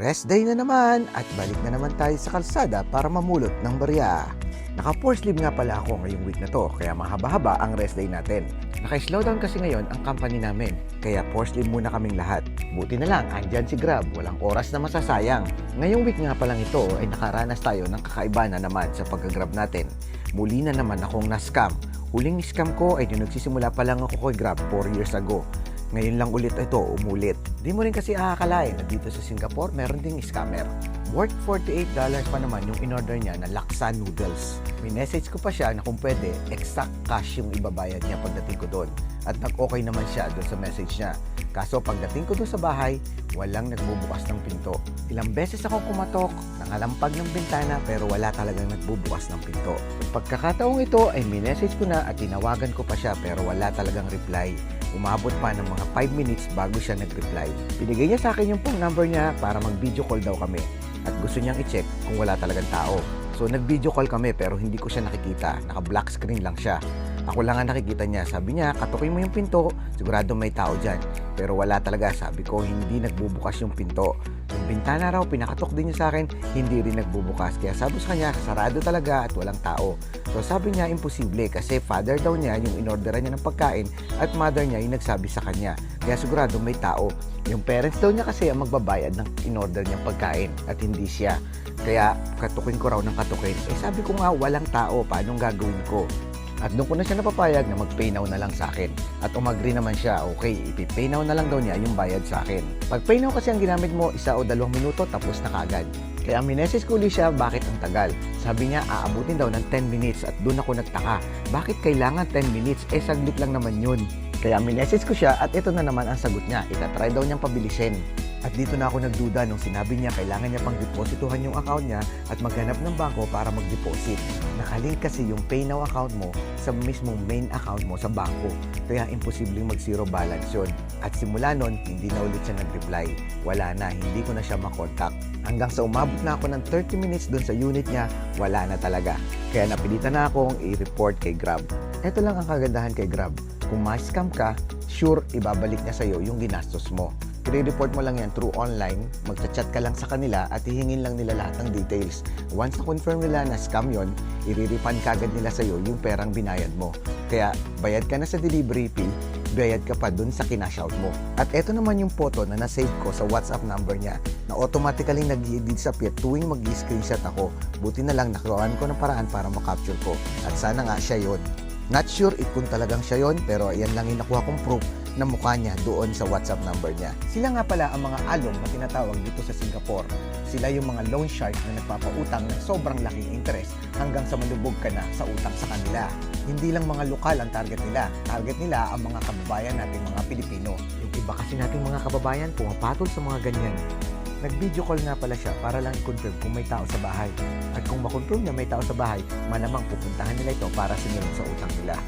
Rest day na naman at balik na naman tayo sa kalsada para mamulot ng barya. Naka-4 sleeve nga pala ako ngayong week na to, kaya mahaba-haba ang rest day natin. Naka-slowdown kasi ngayon ang company namin, kaya 4 sleeve muna kaming lahat. Buti na lang, andyan si Grab, walang oras na masasayang. Ngayong week nga palang ito ay nakaranas tayo ng kakaiba na naman sa pagka-grab natin. Muli na naman akong na-scam. Huling scam ko ay yung nagsisimula pa lang ako kay Grab 4 years ago. Ngayon lang ulit ito umulit. Di mo rin kasi akakalain na dito sa Singapore meron ding scammer. Worth $48 pa naman yung in-order niya na laksa noodles. Minessage ko pa siya na kung pwede, exact cash yung ibabayad niya pagdating ko doon. At nag-okay naman siya doon sa message niya. Kaso pagdating ko doon sa bahay, walang nagbubukas ng pinto. Ilang beses akong kumatok, nakalampag ng bintana pero wala talagang nagbubukas ng pinto. Sa pagkakataong ito ay minessage ko na at tinawagan ko pa siya pero wala talagang reply. Umabot pa ng mga 5 minutes bago siya nag-reply. Binigay niya sa akin yung phone number niya para mag-video call daw kami. At gusto niyang i-check kung wala talagang tao. So nag-video call kami pero hindi ko siya nakikita. Naka-black screen lang siya. Ako lang ang nakikita niya. Sabi niya, katukin mo yung pinto, sigurado may tao dyan. Pero wala talaga. Sabi ko, hindi nagbubukas yung pinto. Yung bintana raw, pinakatok din niya sa akin, hindi rin nagbubukas. Kaya sabi sa kanya, sarado talaga at walang tao. So sabi niya, imposible kasi father daw niya yung inorderan niya ng pagkain at mother niya yung nagsabi sa kanya. Kaya sigurado may tao. Yung parents daw niya kasi ang magbabayad ng inorder niyang pagkain at hindi siya. Kaya katukin ko raw ng katukin. Eh sabi ko nga, walang tao. Paano gagawin ko? At doon ko na siya napapayag na mag-pay now na lang sa akin. At umagri naman siya, okay, ipi-pay now na lang daw niya yung bayad sa akin. Pag pay now kasi ang ginamit mo, isa o dalawang minuto, tapos na kagad. Kaya minesis ko ulit siya, bakit ang tagal? Sabi niya, aabutin daw ng 10 minutes at doon ako nagtaka. Bakit kailangan 10 minutes? Eh, saglit lang naman yun. Kaya minesis ko siya at ito na naman ang sagot niya. Itatry daw niyang pabilisin. At dito na ako nagduda nung sinabi niya kailangan niya pang deposituhan yung account niya at maghanap ng bangko para mag-deposit. Nakalink kasi yung pay now account mo sa mismong main account mo sa bangko. Kaya imposibleng mag-zero balance yun. At simula nun, hindi na ulit siya nag-reply. Wala na, hindi ko na siya makontak. Hanggang sa umabot na ako ng 30 minutes doon sa unit niya, wala na talaga. Kaya napilitan na akong i-report kay Grab. Ito lang ang kagandahan kay Grab. Kung ma-scam ka, sure ibabalik niya sa'yo yung ginastos mo. I-report mo lang yan through online, magchat-chat ka lang sa kanila at hihingin lang nila lahat ng details. Once na-confirm nila na scam yon, i-refund kagad nila sa'yo yung perang binayad mo. Kaya bayad ka na sa delivery fee, bayad ka pa dun sa kinash out mo. At eto naman yung photo na nasave ko sa WhatsApp number niya na automatically nag disappear tuwing mag screenshot ako. Buti na lang nakawaan ko ng paraan para makapture ko. At sana nga siya yon. Not sure if kung talagang siya yon, pero ayan lang yung nakuha kong proof na mukha niya doon sa WhatsApp number niya. Sila nga pala ang mga along na tinatawag dito sa Singapore. Sila yung mga loan shark na nagpapautang ng sobrang laking interest hanggang sa malubog ka na sa utang sa kanila. Hindi lang mga lokal ang target nila. Target nila ang mga kababayan nating mga Pilipino. Yung iba kasi nating mga kababayan pumapatol sa mga ganyan. Nag-video call nga pala siya para lang i-confirm kung may tao sa bahay. At kung makonfirm niya may tao sa bahay, malamang pupuntahan nila ito para singilin sa utang nila.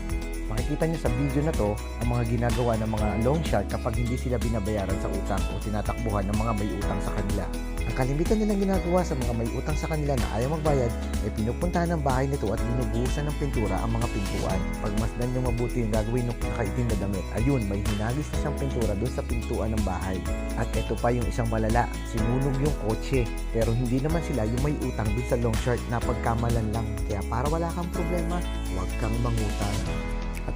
Makikita niyo sa video na to ang mga ginagawa ng mga loan shark kapag hindi sila binabayaran sa utang o tinatakbuhan ng mga may utang sa kanila. Ang kalimitan nilang ginagawa sa mga may utang sa kanila na ayaw magbayad ay pinupuntahan ng bahay nito at binubuhusan ng pintura ang mga pintuan. Pagmasdan niyo mabuti yung gagawin ng nakaitim na damit, ayun, may hinagis na siyang pintura doon sa pintuan ng bahay. At ito pa yung isang malala, sinunog yung kotse. Pero hindi naman sila yung may utang doon sa long shark na pagkamalan lang. Kaya para wala kang problema, huwag kang mangutang.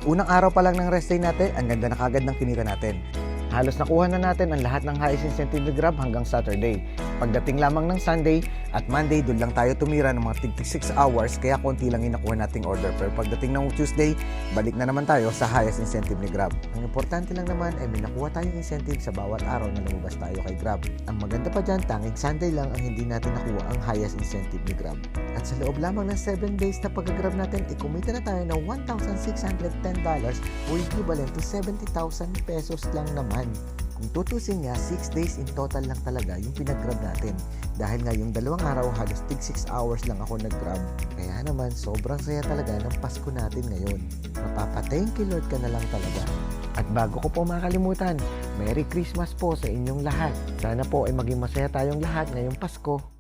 Unang araw pa lang ng rest day natin, ang ganda na kagad ng kinita natin. Halos nakuha na natin ang lahat ng highest incentive Grab hanggang Saturday. Pagdating lamang ng Sunday at Monday, doon lang tayo tumira ng mga tig 6 hours kaya konti lang yung nakuha nating order. Pero pagdating ng Tuesday, balik na naman tayo sa highest incentive ni Grab. Ang importante lang naman ay may nakuha tayong incentive sa bawat araw na lumabas tayo kay Grab. Ang maganda pa dyan, tanging Sunday lang ang hindi natin nakuha ang highest incentive ni Grab. At sa loob lamang ng 7 days na pag-grab natin, ikumita na tayo ng $1,610 o equivalent to 70,000 pesos lang naman. Kung tutusin nga, 6 days in total lang talaga yung pinag-grab natin. Dahil nga yung dalawang araw, halos tig 6 hours lang ako nag-grab. Kaya naman, sobrang saya talaga ng Pasko natin ngayon. Mapapa-thank you Lord ka na lang talaga. At bago ko po makalimutan, Merry Christmas po sa inyong lahat. Sana po ay maging masaya tayong lahat ngayong Pasko.